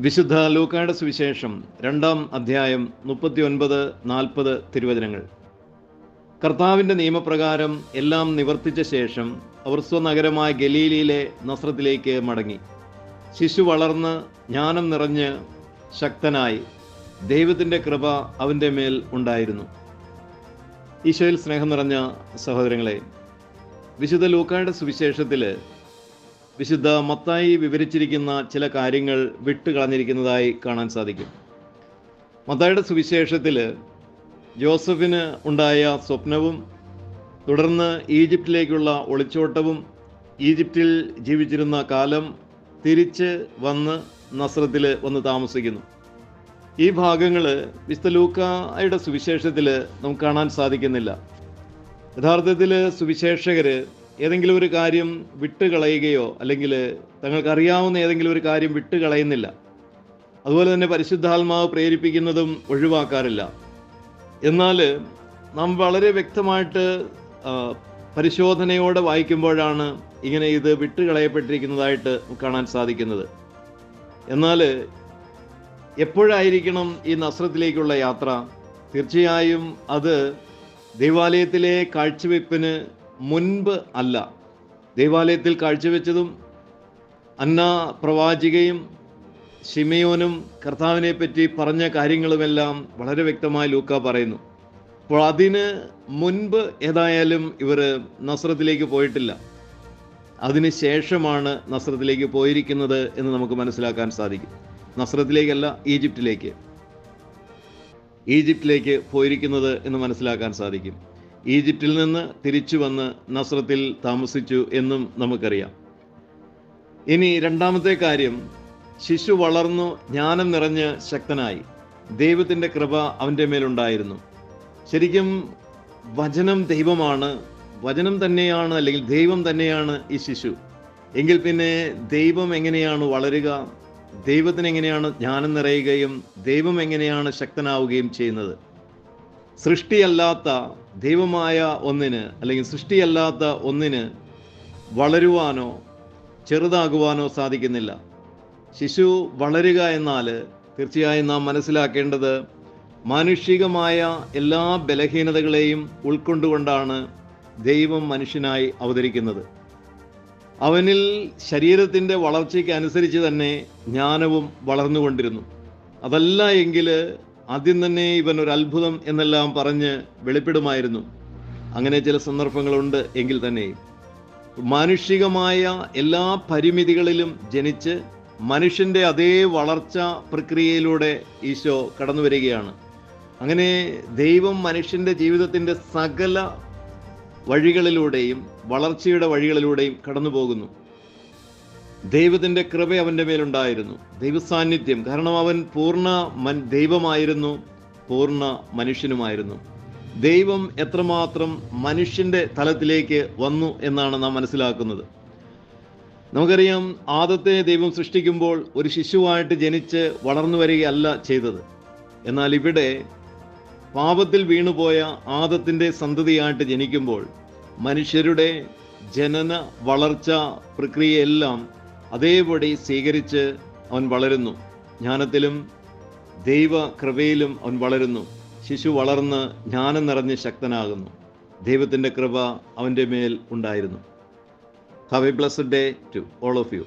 വിശുദ്ധ ലൂക്കായുടെ സുവിശേഷം രണ്ടാം അധ്യായം മുപ്പത്തി ഒൻപത് നാൽപ്പത് തിരുവചനങ്ങൾ. കർത്താവിന്റെ നിയമപ്രകാരം എല്ലാം നിവർത്തിച്ച ശേഷം അവർ സ്വനഗരമായ ഗലീലിയിലെ നസ്രത്തിലേക്ക് മടങ്ങി. ശിശു വളർന്ന് ജ്ഞാനം നിറഞ്ഞ് ശക്തനായി. ദൈവത്തിന്റെ കൃപ അവന്റെ മേൽ ഉണ്ടായിരുന്നു. ഈശോയിൽ സ്നേഹം നിറഞ്ഞ സഹോദരങ്ങളെ വിശുദ്ധ ലൂക്കായുടെ സുവിശേഷത്തിൽ വിശുദ്ധ മത്തായി വിവരിച്ചിരിക്കുന്ന ചില കാര്യങ്ങൾ വിട്ടുകളഞ്ഞിരിക്കുന്നതായി കാണാൻ സാധിക്കും. മത്തായിയുടെ സുവിശേഷത്തിൽ ജോസഫിന് ഉണ്ടായ സ്വപ്നവും തുടർന്ന് ഈജിപ്തിലേക്കുള്ള ഒളിച്ചോട്ടവും ഈജിപ്തിൽ ജീവിച്ചിരുന്ന കാലം തിരിച്ച് വന്ന് നസ്രത്തിൽ വന്ന് താമസിക്കുന്നു. ഈ ഭാഗങ്ങൾ വിസ്തലൂക്കായുടെ ലൂക്കായുടെ സുവിശേഷത്തിൽ നമുക്ക് കാണാൻ സാധിക്കുന്നില്ല. യഥാർത്ഥത്തിൽ സുവിശേഷകർ ഏതെങ്കിലും ഒരു കാര്യം വിട്ടുകളയുകയോ അല്ലെങ്കിൽ തങ്ങൾക്കറിയാവുന്ന ഏതെങ്കിലും ഒരു കാര്യം വിട്ടുകളയുന്നില്ല. അതുപോലെ തന്നെ പരിശുദ്ധാത്മാവ് പ്രേരിപ്പിക്കുന്നതും ഒഴിവാക്കാറില്ല. എന്നാൽ നാം വളരെ വ്യക്തമായിട്ട് പരിശോധനയോടെ വായിക്കുമ്പോഴാണ് ഇങ്ങനെ ഇത് വിട്ടുകളയപ്പെട്ടിരിക്കുന്നതായിട്ട് കാണാൻ സാധിക്കുന്നത്. എന്നാൽ എപ്പോഴായിരിക്കണം ഈ നസ്രത്തിലേക്കുള്ള യാത്ര? തീർച്ചയായും അത് ദൈവാലയത്തിലെ കാഴ്ചവെപ്പിന് മുൻപ് അല്ല. ദേവാലയത്തിൽ കാഴ്ചവെച്ചതും അന്ന പ്രവാചികയും ഷിമയോനും കർത്താവിനെ പറ്റി പറഞ്ഞ കാര്യങ്ങളുമെല്ലാം വളരെ വ്യക്തമായി ലൂക്ക പറയുന്നു. അപ്പോൾ അതിന് മുൻപ് ഏതായാലും ഇവർ നസ്രത്തിലേക്ക് പോയിട്ടില്ല. അതിന് ശേഷമാണ് നസ്രത്തിലേക്ക് പോയിരിക്കുന്നത് എന്ന് നമുക്ക് മനസ്സിലാക്കാൻ സാധിക്കും. നസ്രത്തിലേക്കല്ല ഈജിപ്തിലേക്ക്. ഈജിപ്തിലേക്ക് പോയിരിക്കുന്നത് എന്ന് മനസ്സിലാക്കാൻ സാധിക്കും. ഈജിപ്തിൽ നിന്ന് തിരിച്ചു വന്ന് നസ്രത്തിൽ താമസിച്ചു എന്നും നമുക്കറിയാം. ഇനി രണ്ടാമത്തെ കാര്യം ശിശു വളർന്നു ജ്ഞാനം നിറഞ്ഞ് ശക്തനായി. ദൈവത്തിന്റെ കൃപ അവന്റെ മേലുണ്ടായിരുന്നു. ശരിക്കും വചനം ദൈവമാണ് വചനം തന്നെയാണ് അല്ലെങ്കിൽ ദൈവം തന്നെയാണ് ഈ ശിശു. എങ്കിൽ പിന്നെ ദൈവം എങ്ങനെയാണ് വളരുക? ദൈവത്തിന് എങ്ങനെയാണ് ജ്ഞാനം നിറയുകയും ദൈവം എങ്ങനെയാണ് ശക്തനാവുകയും ചെയ്യുന്നത്? സൃഷ്ടിയല്ലാത്ത ദൈവമായ ഒന്നിന് അല്ലെങ്കിൽ സൃഷ്ടിയല്ലാത്ത ഒന്നിന് വളരുവാനോ ചെറുതാകുവാനോ സാധിക്കുന്നില്ല. ശിശു വളരുക എന്നാൽ തീർച്ചയായും നാം മനസ്സിലാക്കേണ്ടത് മാനുഷികമായ എല്ലാ ബലഹീനതകളെയും ഉൾക്കൊണ്ടുകൊണ്ടാണ് ദൈവം മനുഷ്യനായി അവതരിക്കുന്നത്. അവനിൽ ശരീരത്തിന്റെ വളർച്ചയ്ക്ക് അനുസരിച്ച് തന്നെ ജ്ഞാനവും വളർന്നുകൊണ്ടിരുന്നു. അതല്ല എങ്കിൽ ആദ്യം തന്നെ ഇവൻ ഒരു അത്ഭുതം എന്നെല്ലാം പറഞ്ഞ് വെളിപ്പെടുമായിരുന്നു. അങ്ങനെ ചില സന്ദർഭങ്ങളുണ്ട് എങ്കിൽ തന്നെ. മാനുഷികമായ എല്ലാ പരിമിതികളിലും ജനിച്ച് മനുഷ്യന്റെ അതേ വളർച്ച പ്രക്രിയയിലൂടെ ഈശോ കടന്നു വരികയാണ്. അങ്ങനെ ദൈവം മനുഷ്യന്റെ ജീവിതത്തിന്റെ സകല വഴികളിലൂടെയും വളർച്ചയുടെ വഴികളിലൂടെയും കടന്നു പോകുന്നു ദൈവത്തിന്റെ കൃപ അവന്റെ മേലുണ്ടായിരുന്നു. ദൈവസാന്നിധ്യം. കാരണം അവൻ പൂർണ മൻ ദൈവമായിരുന്നു പൂർണ മനുഷ്യനുമായിരുന്നു. ദൈവം എത്രമാത്രം മനുഷ്യന്റെ തലത്തിലേക്ക് വന്നു എന്നാണ് നാം മനസ്സിലാക്കുന്നത്. നമുക്കറിയാം ആദത്തെ ദൈവം സൃഷ്ടിക്കുമ്പോൾ ഒരു ശിശുവായിട്ട് ജനിച്ച് വളർന്നു വരികയല്ല ചെയ്തത്. എന്നാൽ ഇവിടെ പാപത്തിൽ വീണുപോയ ആദത്തിന്റെ സന്തതിയായിട്ട് ജനിക്കുമ്പോൾ മനുഷ്യരുടെ ജനന വളർച്ച പ്രക്രിയയെല്ലാം അതേപടി സ്വീകരിച്ച് അവൻ വളരുന്നു. ജ്ഞാനത്തിലും ദൈവ കൃപയിലും അവൻ വളരുന്നു. ശിശു വളർന്ന് ജ്ഞാനം നിറഞ്ഞ് ശക്തനാകുന്നു. ദൈവത്തിന്റെ കൃപ അവന്റെ മേൽ ഉണ്ടായിരുന്നു. Have a blessed day to all of you